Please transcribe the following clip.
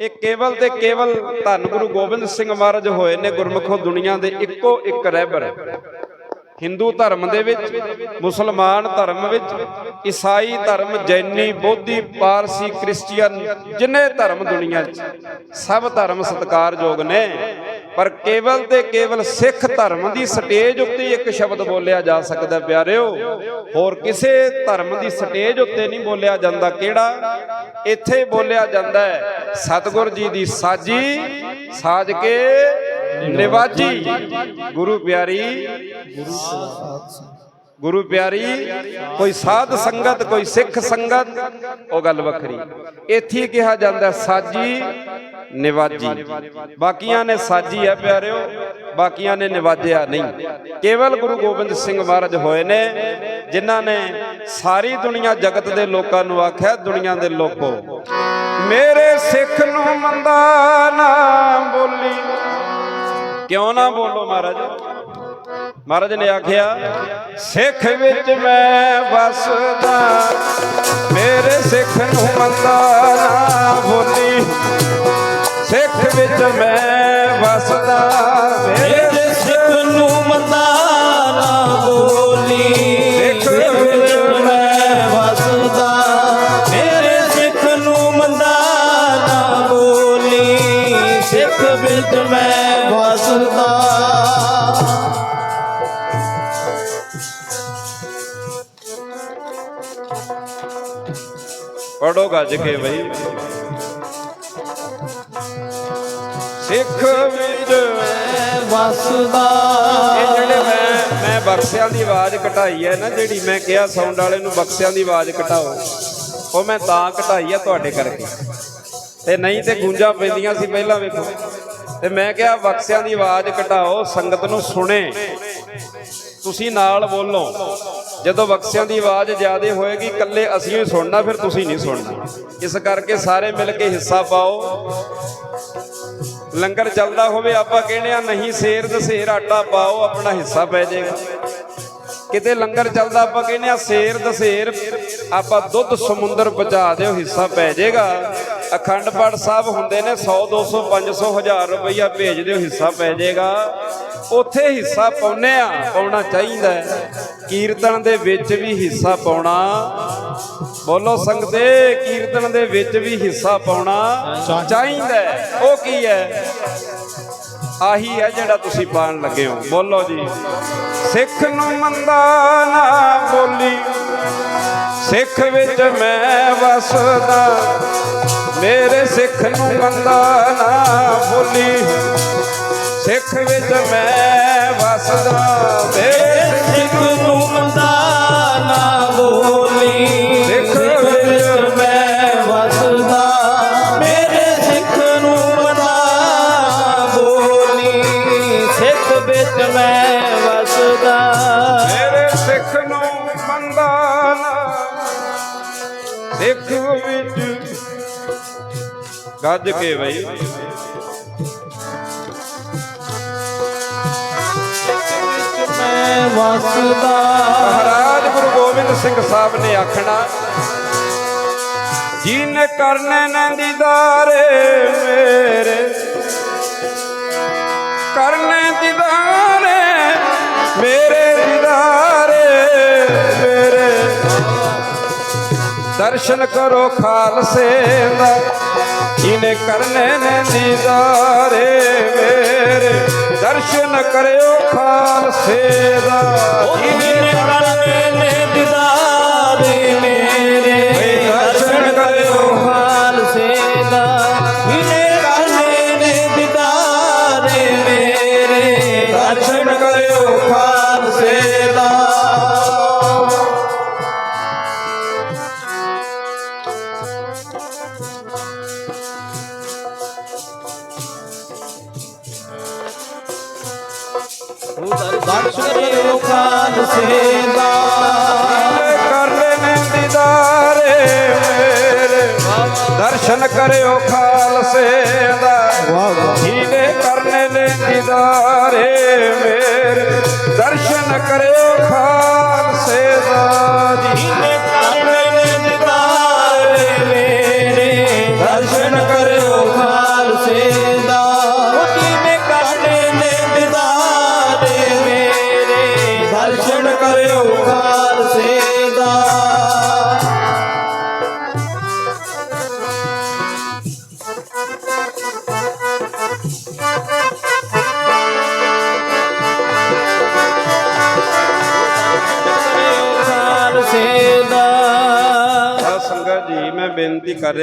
ਇਹ ਕੇਵਲ ਤੇ ਕੇਵਲ ਧੰਨ ਗੁਰੂ ਗੋਬਿੰਦ ਸਿੰਘ ਮਹਾਰਾਜ ਹੋਏ ਨੇ ਗੁਰਮੁਖੋ ਦੁਨੀਆ ਦੇ ਇੱਕੋ ਇੱਕ ਰਹਿਬਰ। ਹਿੰਦੂ ਧਰਮ ਦੇ ਵਿੱਚ, ਮੁਸਲਮਾਨ ਧਰਮ ਵਿੱਚ, ਈਸਾਈ ਧਰਮ, ਜੈਨੀ, ਬੋਧੀ, ਪਾਰਸੀ, ਕ੍ਰਿਸਚੀਅਨ ਜਿੰਨੇ ਧਰਮ ਦੁਨੀਆ 'ਚ, ਸਭ ਧਰਮ ਸਤਿਕਾਰਯੋਗ ਨੇ। ਪਰ ਕੇਵਲ ਤੇ ਕੇਵਲ ਸਿੱਖ ਧਰਮ ਦੀ ਸਟੇਜ ਉੱਤੇ ਇੱਕ ਸ਼ਬਦ ਬੋਲਿਆ ਜਾ ਸਕਦਾ ਪਿਆਰਿਓ। ਹੋਰ ਕਿਸੇ ਧਰਮ ਦੀ ਸਟੇਜ ਉੱਤੇ ਨਹੀਂ ਬੋਲਿਆ ਜਾਂਦਾ। ਕਿਹੜਾ? ਇੱਥੇ ਬੋਲਿਆ ਜਾਂਦਾ ਹੈ, ਸਤਿਗੁਰ ਜੀ ਦੀ ਸਾਜੀ ਸਾਜ ਕੇ ਨਿਵਾਜੀ। ਗੁਰੂ ਪਿਆਰੀ ਗੁਰੂ ਪਿਆਰੀ, ਕੋਈ ਸਾਧ ਸੰਗਤ, ਕੋਈ ਸਿੱਖ ਸੰਗਤ, ਉਹ ਗੱਲ ਵੱਖਰੀ। ਇੱਥੇ ਕਿਹਾ ਜਾਂਦਾ ਸਾਜੀ ਨਿਵਾਜੀ। ਬਾਕੀਆਂ ਨੇ ਸਾਜੀ ਹੈ ਪਿਆਰਿਓ, ਬਾਕੀਆਂ ਨੇ ਨਿਵਾਜਿਆ ਨਹੀਂ। ਕੇਵਲ ਗੁਰੂ ਗੋਬਿੰਦ ਸਿੰਘ ਮਹਾਰਾਜ ਹੋਏ ਨੇ, ਜਿਨ੍ਹਾਂ ਨੇ ਸਾਰੀ ਦੁਨੀਆ ਜਗਤ ਦੇ ਲੋਕਾਂ ਨੂੰ ਆਖਿਆ, ਦੁਨੀਆ ਦੇ ਲੋਕੋ, ਮੇਰੇ ਸਿੱਖ ਨੂੰ ਮੰਦਾ ਨਾ ਬੋਲੀ। ਕਿਉਂ ਨਾ ਬੋਲੋ ਮਹਾਰਾਜ? ਮਹਾਰਾਜ ਨੇ ਆਖਿਆ, ਸਿੱਖ ਵਿੱਚ ਮੈਂ ਵਸਦਾ ਵਿੱਚ ਮੈਂ ਵਸਦਾ। ਪੜੋ ਗੱਜ ਕੇ ਬਈ। ਸਿੱਖ ਵਿੱਚ ਮੈਂ ਵਸਦਾ। ਇਹ ਜਿਹੜੇ ਮੈਂ ਮੈਂ ਬਕਸਿਆਂ ਦੀ ਆਵਾਜ਼ ਘਟਾਈ ਹੈ ਨਾ, ਜਿਹੜੀ ਮੈਂ ਕਿਹਾ ਸਾਊਂਡ ਵਾਲੇ ਨੂੰ ਬਕਸਿਆਂ ਦੀ ਆਵਾਜ਼ ਘਟਾਓ, ਉਹ ਮੈਂ ਤਾਂ ਘਟਾਈ ਹੈ ਤੁਹਾਡੇ ਕਰਕੇ। ਤੇ ਨਹੀਂ ਤੇ ਗੂੰਜਾਂ ਪੈਂਦੀਆਂ ਸੀ ਪਹਿਲਾਂ ਵੇਖੋ। ਤੇ ਮੈਂ ਕਿਹਾ ਬਕਸਿਆਂ ਦੀ ਆਵਾਜ਼ ਘਟਾਓ, ਸੰਗਤ ਨੂੰ ਸੁਣੇ। ਤੁਸੀਂ ਨਾਲ ਬੋਲੋ। ਜਦੋਂ ਬਕਸਿਆਂ ਦੀ ਆਵਾਜ਼ ਜ਼ਿਆਦਾ ਹੋਏਗੀ, ਇਕੱਲੇ ਅਸੀਂ ਹੀ ਸੁਣਨਾ, ਫਿਰ ਤੁਸੀਂ ਨਹੀਂ ਸੁਣਨਾ। ਇਸ ਕਰਕੇ ਸਾਰੇ ਮਿਲ ਕੇ ਹਿੱਸਾ ਪਾਓ। ਲੰਗਰ ਚੱਲਦਾ ਹੋਵੇ, ਆਪਾਂ ਕਹਿੰਦੇ ਆ ਨਹੀਂ, ਸੇਰ ਦਸੇਰ ਆਟਾ ਪਾਓ, ਆਪਣਾ ਹਿੱਸਾ ਪੈ ਜਾਏਗਾ। ਕਿਤੇ ਲੰਗਰ ਚੱਲਦਾ, ਆਪਾਂ ਕਹਿੰਦੇ ਆ ਸੇਰ ਦਸੇਰ ਆਪਾਂ ਦੁੱਧ ਸਮੁੰਦਰ ਪਹੁੰਚਾ ਦਿਓ, ਹਿੱਸਾ ਪੈ ਜਾਏਗਾ। ਅਖੰਡ ਪਾਠ ਸਾਹਿਬ ਹੁੰਦੇ ਨੇ 100 200 500 1000 ਰੁਪਈਆ ਭੇਜ ਦਿਓ, ਹਿੱਸਾ ਪੈ ਜਾਏਗਾ। ਉੱਥੇ ਹਿੱਸਾ ਪਾਉਨੇ ਆ, ਪਾਉਣਾ ਚਾਹੀਦਾ ਕੀਰਤਨ ਦੇ ਵਿੱਚ ਵੀ ਹਿੱਸਾ ਪਾਉਣਾ। ਬੋਲੋ ਸੰਗਤੇ ਕੀਰਤਨ ਦੇ ਵਿੱਚ ਵੀ ਹਿੱਸਾ ਪਾਉਣਾ ਚਾਹੀਦਾ ਉਹ ਕੀ ਹੈ? ਆਹੀ ਹੈ ਜਿਹੜਾ ਤੁਸੀਂ ਪਾਣ ਲੱਗੇ ਹੋ। ਬੋਲੋ ਜੀ। ਸਿੱਖ ਨੂੰ ਮੰਦਾ ਨਾ ਬੋਲੀ। ਸਿੱਖ ਵਿੱਚ ਮੈਂ ਵਸਦਾ। ਮੇਰੇ ਸਿੱਖ ਨੂੰ ਮੰਦਾ ਨਾ ਬੋਲੀ। ਸਿੱਖ ਵਿੱਚ ਮੈਂ ਵਸਦਾ, ਮੇਰੇ ਸਿੱਖ ਨੂੰ ਮੰਦਾ ਨਾ ਬੋਲੀ। ਸਿੱਖ ਵਿੱਚ ਮੈਂ ਵਸਦਾ, ਮੇਰੇ ਸਿੱਖ ਨੂੰ ਮੰਦਾ ਨਾ ਬੋਲੀ। ਸਿੱਖ ਵਿੱਚ ਮੈਂ ਵਸਦਾ, ਮੇਰੇ ਸਿੱਖ ਨੂੰ ਮੰਦਾ ਨਾ ਸਿੱਖ ਵਿੱਚ ਗੱਜ ਕੇ ਬਈ ਮੈਂ ਵਸਦਾ ਮਹਾਰਾਜ ਗੁਰੂ ਗੋਬਿੰਦ ਸਿੰਘ ਸਾਹਿਬ ਨੇ ਆਖਣਾ ਜਿਨ ਕਰਨੇ ਮੇਰੇ ਕਰਨੇ ਦੀਦਾਰੇ ਮੇਰੇ ਦੀਦਾਰੇ ਮੇਰੇ। ਦਰਸ਼ਨ ਕਰੋ ਖਾਲਸੇ ਦਾ ਜਿਨੇ ਕਰਨੇ ਨੇ ਦੀਦਾਰੇ ਮੇਰੇ। ਦਰਸ਼ਨ ਕਰਿਓ ਖਾਲਸੇ। ਦਰਸ਼ਨ ਕਰਿਓ ਖਾਲਸੇ ਦਾ ਕਰਨੇ ਨੇ ਦੀਦਾਰੇ ਮੇਰੇ ਦਰਸ਼ਨ ਕਰਿਓ ਖਾਲਸੇ ਦਾ ਜਿਹਨੇ ਕਰਨੇ ਬੇਨਤੀ ਕਰ